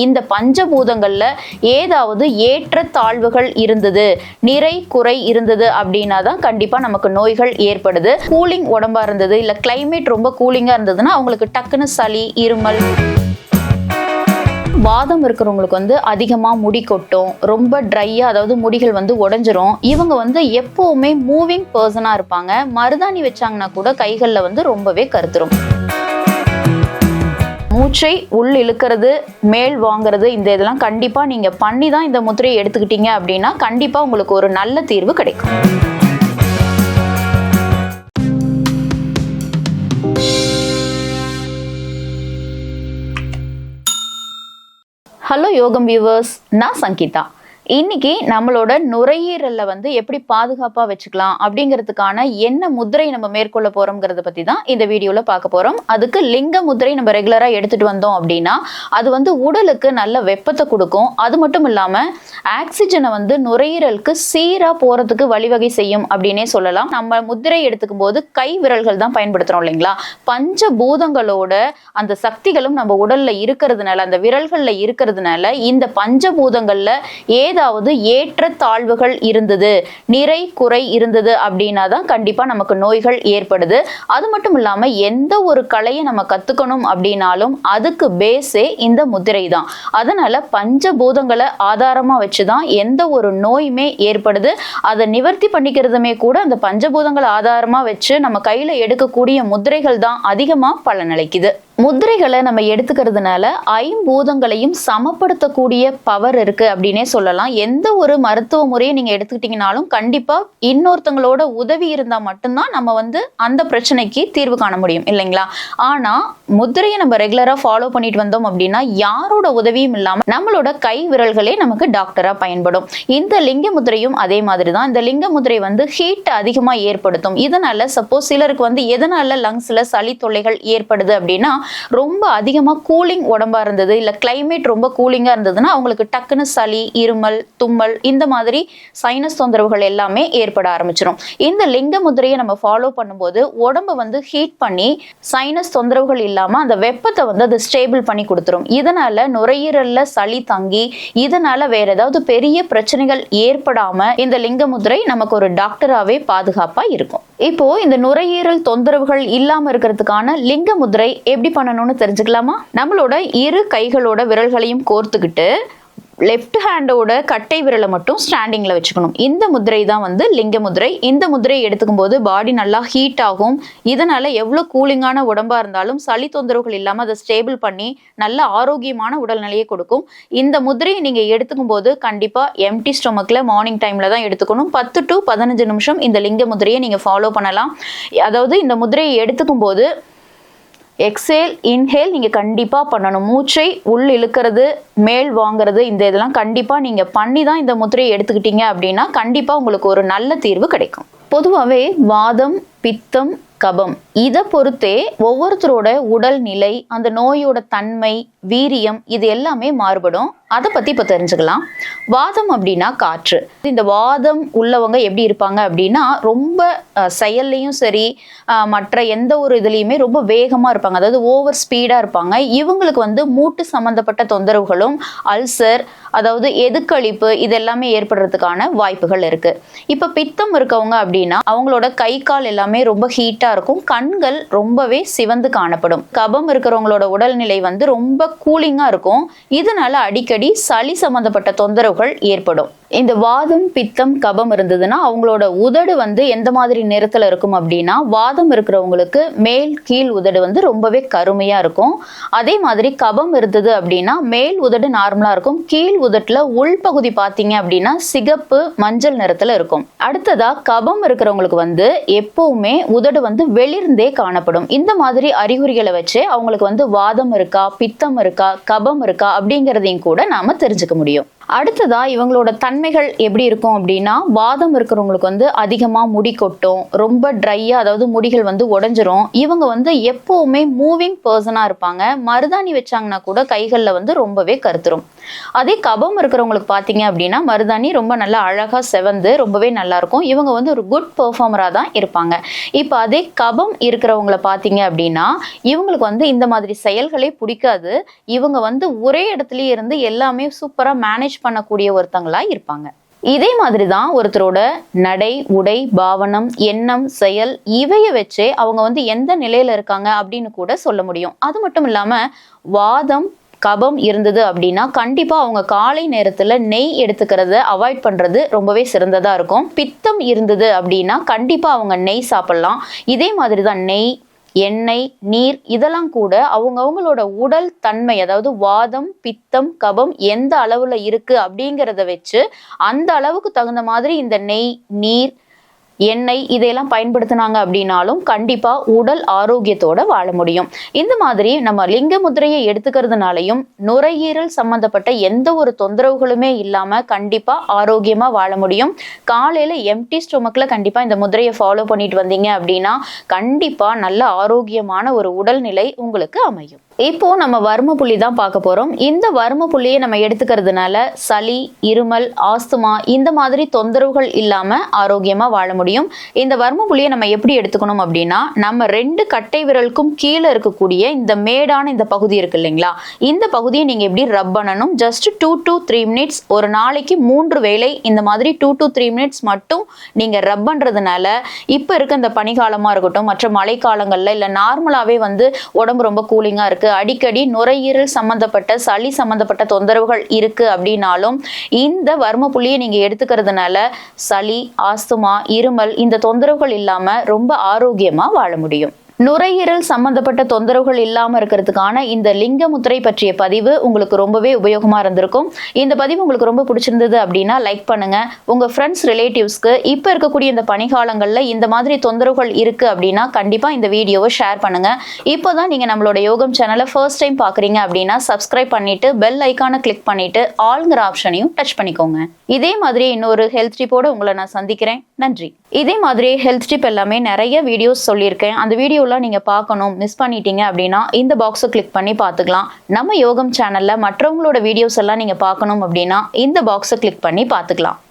இந்த பஞ்சபூதங்களில் ஏதாவது ஏற்ற தாழ்வுகள் இருந்தது நிறை குறை இருந்தது அப்படின்னா தான் கண்டிப்பாக நமக்கு நோய்கள் ஏற்படுது. கூலிங் உடம்பா இருந்தது இல்லை கிளைமேட் ரொம்ப கூலிங்காக இருந்ததுன்னா அவங்களுக்கு டக்குன்னு சளி இருமல். வாதம் இருக்கிறவங்களுக்கு வந்து அதிகமாக முடி கொட்டும் ரொம்ப ட்ரையாக அதாவது முடிகள் வந்து உடஞ்சிரும். இவங்க வந்து எப்போவுமே மூவிங் பர்சனாக இருப்பாங்க. மருதாணி வச்சாங்கன்னா கூட கைகளில் வந்து ரொம்பவே கருத்துரும். மூச்சை உள் இழுக்கிறது மேல் வாங்குறது இந்த இதெல்லாம் கண்டிப்பாக நீங்கள் பண்ணி தான் இந்த முத்திரையை எடுத்துக்கிட்டீங்க அப்படின்னா கண்டிப்பாக உங்களுக்கு ஒரு நல்ல தீர்வு கிடைக்கும். ஹலோ யோகம் வியூவர்ஸ் நான் சங்கீதா. இன்னைக்கு நம்மளோட நுரையீரல்ல வந்து எப்படி பாதுகாப்பா வச்சுக்கலாம் அப்படிங்கிறதுக்கான என்ன முதிரை நம்ம மேற்கொள்ள போறோம்ங்கிறத பத்தி தான் இந்த வீடியோல பார்க்க போறோம். அதுக்கு லிங்க முத்திரை நம்ம ரெகுலரா எடுத்துட்டு வந்தோம் அப்படின்னா அது வந்து உடலுக்கு நல்ல வெப்பத்தை கொடுக்கும். அது மட்டும் இல்லாம ஆக்சிஜனை வந்து நுரையீரலுக்கு சீரா போறதுக்கு வழிவகை செய்யும் அப்படின்னே சொல்லலாம். நம்ம முதிரை எடுத்துக்கும் போது கை விரல்கள் தான் பயன்படுத்துறோம் இல்லைங்களா? பஞ்ச பூதங்களோட அந்த சக்திகளும் நம்ம உடல்ல இருக்கிறதுனால அந்த விரல்கள்ல இருக்கிறதுனால இந்த பஞ்சபூதங்கள்ல ஏதாவது ஏற்ற தாழ்வுகள் இருந்தது நிறை குறை இருந்தது அப்படின்னா தான் கண்டிப்பாக நமக்கு நோய்கள் ஏற்படுது. அது மட்டும் இல்லாமல் எந்த ஒரு கலையை நம்ம கற்றுக்கணும் அப்படின்னாலும் அதுக்கு பேஸே இந்த முத்திரை தான். அதனால் பஞ்சபூதங்களை ஆதாரமாக வச்சு தான் எந்த ஒரு நோயுமே ஏற்படுது. அதை நிவர்த்தி பண்ணிக்கிறதுமே கூட அந்த பஞ்சபூதங்களை ஆதாரமாக வச்சு நம்ம கையில் எடுக்கக்கூடிய முத்திரைகள் தான் அதிகமாக பலனளிக்குது. முத்திரைகளை நம்ம எடுத்துக்கிறதுனால ஐம்பூதங்களையும் சமப்படுத்தக்கூடிய பவர் இருக்கு அப்படின்னே சொல்லலாம். எந்த ஒரு மருத்துவ முறையை நீங்க எடுத்துக்கிட்டீங்கனாலும் கண்டிப்பா இன்னொருத்தங்களோட உதவி இருந்தா மட்டும்தான் நம்ம வந்து அந்த பிரச்சனைக்கு தீர்வு காண முடியும் இல்லைங்களா? ஆனா முத்திரையை நம்ம ரெகுலரா ஃபாலோ பண்ணிட்டு வந்தோம் அப்படின்னா யாரோட உதவியும் இல்லாம நம்மளோட கை விரல்களே நமக்கு டாக்டரா பயன்படும். இந்த லிங்க முதிரையும் அதே மாதிரி தான் இந்த லிங்க முதிரை வந்து ஹீட் அதிகமா ஏற்படுத்தும். இதனால சப்போஸ் சிலருக்கு வந்து எதனால லங்ஸ்ல சளி தொல்லைகள் ஏற்படுது அப்படின்னா ரொம்ப அதிகமாக கூலிங் உடம்பா இருந்தது இல்லை கிளைமேட் ரொம்ப கூலிங்காக இருந்ததுன்னா அவங்களுக்கு டக்குன்னு சளி இருமல் தும்மல் இந்த மாதிரி சைனஸ் தொந்தரவுகள் எல்லாமே ஏற்பட ஆரம்பிச்சிடும் இந்த லிங்க முதிரையை நம்ம ஃபாலோ பண்ணும்போது உடம்பு வந்து ஹீட் பண்ணி சைனஸ் தொந்தரவுகள் இல்லாமல் அந்த வெப்பத்தை வந்து அது ஸ்டேபிள் பண்ணி கொடுத்துரும். இதனால நுரையீரல்ல சளி தங்கி இதனால வேற ஏதாவது பெரிய பிரச்சனைகள் ஏற்படாம இந்த லிங்க முதிரை நமக்கு ஒரு டாக்டராகவே பாதுகாப்பாக இருக்கும். இப்போ இந்த நுரையீரல் தொந்தரவுகள் இல்லாமல் இருக்கிறதுக்கான லிங்க முதிரை எப்படி பண்ணணும்னு தெரிஞ்சுக்கலாமா? நம்மளோட இரு கைகளோட விரல்களையும் கோர்த்துக்கிட்டு லெஃப்ட் ஹேண்டோட கட்டை விரலை மட்டும் ஸ்டாண்டிங்கில் வச்சுக்கணும். இந்த முதிரை தான் வந்து லிங்க முதிரை. இந்த முதிரையை எடுத்துக்கும் போது பாடி நல்லா ஹீட் ஆகும். இதனால் எவ்வளோ கூலிங்கான உடம்பாக இருந்தாலும் சளி தொந்தரவுகள் இல்லாமல் அதை ஸ்டேபிள் பண்ணி நல்ல ஆரோக்கியமான உடல்நிலையை கொடுக்கும். இந்த முதிரையை நீங்கள் எடுத்துக்கும் போது கண்டிப்பாக எம்டி ஸ்டொமக்கில் மார்னிங் டைமில் தான் எடுத்துக்கணும். பத்து டு பதினஞ்சு நிமிஷம் இந்த லிங்க முதிரையை நீங்கள் ஃபாலோ பண்ணலாம். அதாவது இந்த முதிரையை எடுத்துக்கும் போது எக்ஸேல் இன்ஹேல் நீங்கள் கண்டிப்பாக பண்ணணும். மூச்சை உள் இழுக்கிறது மேல் வாங்குறது இந்த இதெல்லாம் கண்டிப்பாக நீங்கள் பண்ணி தான் இந்த முத்திரையை எடுத்துக்கிட்டீங்க அப்படின்னா கண்டிப்பாக உங்களுக்கு ஒரு நல்ல தீர்வு கிடைக்கும். பொதுவாகவே வாதம் பித்தம் கபம் இதை பொறுத்தே ஒவ்வொருத்தரோட உடல் நிலை அந்த நோயோட தன்மை வீரியம் இது எல்லாமே மாறுபடும். அதை பற்றி இப்போ தெரிஞ்சுக்கலாம். வாதம் அப்படின்னா காற்று. இந்த வாதம் உள்ளவங்க எப்படி இருப்பாங்க அப்படின்னா ரொம்ப செயல்லையும் சரி மற்ற எந்த ஒரு இதுலேயுமே ரொம்ப வேகமாக இருப்பாங்க. அதாவது ஓவர் ஸ்பீடாக இருப்பாங்க. இவங்களுக்கு வந்து மூட்டு சம்மந்தப்பட்ட தொந்தரவுகளும் அல்சர் அதாவது எதுக்களிப்பு இது எல்லாமே ஏற்படுறதுக்கான வாய்ப்புகள் இருக்கு. இப்போ பித்தம் இருக்கவங்க அப்படின்னா அவங்களோட கை கால் எல்லாமே ரொம்ப ஹீட்டாக இருக்கும். கண்கள் ரொம்பவே சிவந்து காணப்படும். கபம் இருக்கிறவங்களோட உடல்நிலை வந்து ரொம்ப கூலிங்காக இருக்கும். இதனால அடிக்கடி சளி சம்பந்தப்பட்ட தொந்தரவுகள் ஏற்படும். இந்த வாதம் பித்தம் கபம் இருந்ததுன்னா அவங்களோட உதடு வந்து எந்த மாதிரி நிறத்துல இருக்கும் அப்படின்னா வாதம் இருக்கிறவங்களுக்கு மேல் கீழ் உதடு வந்து ரொம்பவே கருமையா இருக்கும். அதே மாதிரி கபம் இருந்தது அப்படின்னா மேல் உதடு நார்மலா இருக்கும். கீழ் உதட்டுல உள்பகுதி பார்த்தீங்க அப்படின்னா சிகப்பு மஞ்சள் நிறத்துல இருக்கும். அடுத்ததா கபம் இருக்கிறவங்களுக்கு வந்து எப்பவுமே உதடு வந்து வெளிர்ந்தே காணப்படும். இந்த மாதிரி அறிகுறிகளை வச்சு அவங்களுக்கு வந்து வாதம் இருக்கா பித்தம் இருக்கா கபம் இருக்கா அப்படிங்கிறதையும் கூட நாம தெரிஞ்சுக்க முடியும். அடுத்ததா இவங்களோட தன்மைகள் எப்படி இருக்கும் அப்படின்னா வாதம் இருக்கிறவங்களுக்கு வந்து அதிகமாக முடி கொட்டும் ரொம்ப ட்ரையாக அதாவது முடிகள் வந்து உடஞ்சிரும். இவங்க வந்து எப்போவுமே மூவிங் பர்சனாக இருப்பாங்க. மருதாணி வச்சாங்கன்னா கூட கைகளில் வந்து ரொம்பவே கருத்துரும். அதே கபம் இருக்கிறவங்களுக்கு பார்த்தீங்க அப்படின்னா மருதாணி ரொம்ப நல்லா அழகாக செவந்து ரொம்பவே நல்லா இருக்கும். இவங்க வந்து ஒரு குட் பெர்ஃபார்மராக தான் இருப்பாங்க. இப்போ அதே கபம் இருக்கிறவங்கள பார்த்தீங்க அப்படின்னா இவங்களுக்கு வந்து இந்த மாதிரி செயல்களே பிடிக்காது. இவங்க வந்து ஒரே இடத்துலயே இருந்து எல்லாமே சூப்பராக மேனேஜ் பண்ணக்கூடிய ஒருத்தங்களா இருப்பாங்க. இதே மாதிரி தான் ஒருத்தரோட நடை உடை பாவனம் எண்ணம் செயல் இவைய வச்சே அவங்க வந்து எந்த நிலையில இருக்காங்க அப்படின்னு கூட சொல்ல முடியும். அது மட்டும் இல்லாம வாதம் கபம் இருந்தது அப்படின்னா கண்டிப்பா அவங்க காலை நேரத்துல நெய் எடுத்துக்கிறத அவாய்ட் பண்றது ரொம்பவே சிறந்ததா இருக்கும். பித்தம் இருந்தது அப்படின்னா கண்டிப்பா அவங்க நெய் சாப்பிடலாம். இதே மாதிரி தான் நெய் எண்ணெய் நீர் இதெல்லாம் கூட அவங்கவுங்களோட உடல் தன்மை அதாவது வாதம் பித்தம் கபம் எந்த அளவுல இருக்கு அப்படிங்கிறத வச்சு அந்த அளவுக்கு தகுந்த மாதிரி இந்த நெய் நீர் எண்ணெய் இதையெல்லாம் பயன்படுத்தினாங்க அப்படின்னாலும் கண்டிப்பா உடல் ஆரோக்கியத்தோட வாழ முடியும். இந்த மாதிரி நம்ம லிங்க முதிரையை எடுத்துக்கிறதுனாலையும் நுரையீரல் சம்பந்தப்பட்ட எந்த ஒரு தொந்தரவுகளுமே இல்லாம கண்டிப்பா ஆரோக்கியமா வாழ முடியும். காலையில எம்டி ஸ்டொமக்ல கண்டிப்பா இந்த முதிரையை ஃபாலோ பண்ணிட்டு வந்தீங்க அப்படின்னா கண்டிப்பா நல்ல ஆரோக்கியமான ஒரு உடல்நிலை உங்களுக்கு அமையும். இப்போ நம்ம வர்ம புள்ளி தான் பார்க்க போறோம். இந்த வர்ம புள்ளியை நம்ம எடுத்துக்கிறதுனால சளி இருமல் ஆஸ்துமா இந்த மாதிரி தொந்தரவுகள் இல்லாம ஆரோக்கியமா வாழ முடியும். இந்த வர்ம புள்ளியை நம்ம எப்படி எடுத்துக்கணும் அப்படின்னா நம்ம ரெண்டு கட்டை விரலுக்கும் கீழே இருக்கக்கூடிய இந்த மேடான இந்த பகுதி இருக்கு இல்லைங்களா? இந்த பகுதியை நீங்க எப்படி ரப் பண்ணணும்? Just two to three minutes ஒரு நாளைக்கு மூன்று வேளை இந்த மாதிரி டூ டு த்ரீ மினிட்ஸ் மட்டும் நீங்க ரப் பண்றதுனால இப்போ இருக்க இந்த பனிக்காலமா இருக்கட்டும் மற்ற மழைக்காலங்கள்ல இல்ல நார்மலாவே வந்து உடம்பு ரொம்ப கூலிங்கா இருக்கு அடிக்கடி நுரையீரல் சம்பந்தப்பட்ட சளி சம்பந்தப்பட்ட தொந்தரவுகள் இருக்கு அப்படின்னாலும் இந்த வர்ம புள்ளியை நீங்க எடுத்துக்கிறதுனால சளி ஆஸ்துமா இருமல் இந்த தொந்தரவுகள் இல்லாம ரொம்ப ஆரோக்கியமா வாழ முடியும். நுரையீரல் சம்பந்தப்பட்ட தொந்தரவுகள் இல்லாம இருக்கிறதுக்கான இந்த லிங்க முத்திரை பற்றிய பதிவு உங்களுக்கு ரொம்பவே உபயோகமா இருந்திருக்கும். இந்த பதிவு உங்களுக்கு ரொம்ப பிடிச்சிருந்தது அப்படின்னா லைக் பண்ணுங்க. உங்க ஃப்ரெண்ட்ஸ் ரிலேட்டிவ்ஸ்க்கு இப்ப இருக்கக்கூடிய இந்த பனிகாலங்கள்ல இந்த மாதிரி தொந்தரவுகள் இருக்கு அப்படின்னா கண்டிப்பா இந்த வீடியோவை ஷேர் பண்ணுங்க. இப்போதான் நீங்க நம்மளோட யோகம் சேனலை ஃபர்ஸ்ட் டைம் பாக்குறீங்க அப்படின்னா சப்ஸ்கிரைப் பண்ணிட்டு பெல் ஐக்கானை கிளிக் பண்ணிட்டு ஆளுங்கிற ஆப்ஷனையும் டச் பண்ணிக்கோங்க. இதே மாதிரி இன்னொரு ஹெல்த் டிப்போட உங்களை நான் சந்திக்கிறேன். நன்றி. இதே மாதிரி ஹெல்த் டிப் எல்லாமே நிறைய வீடியோஸ் சொல்லியிருக்கேன். அந்த ஃபுல்லாக நீங்கள் பார்க்கணும் மிஸ் பண்ணிட்டீங்க அப்படின்னா இந்த பாக்ஸை கிளிக் பண்ணி பார்த்துக்கலாம். நம்ம யோகம் சேனலில் மற்றவங்களோட வீடியோஸ் எல்லாம் நீங்கள் பார்க்கணும் அப்படின்னா இந்த பாக்ஸை கிளிக் பண்ணி பார்த்துக்கலாம்.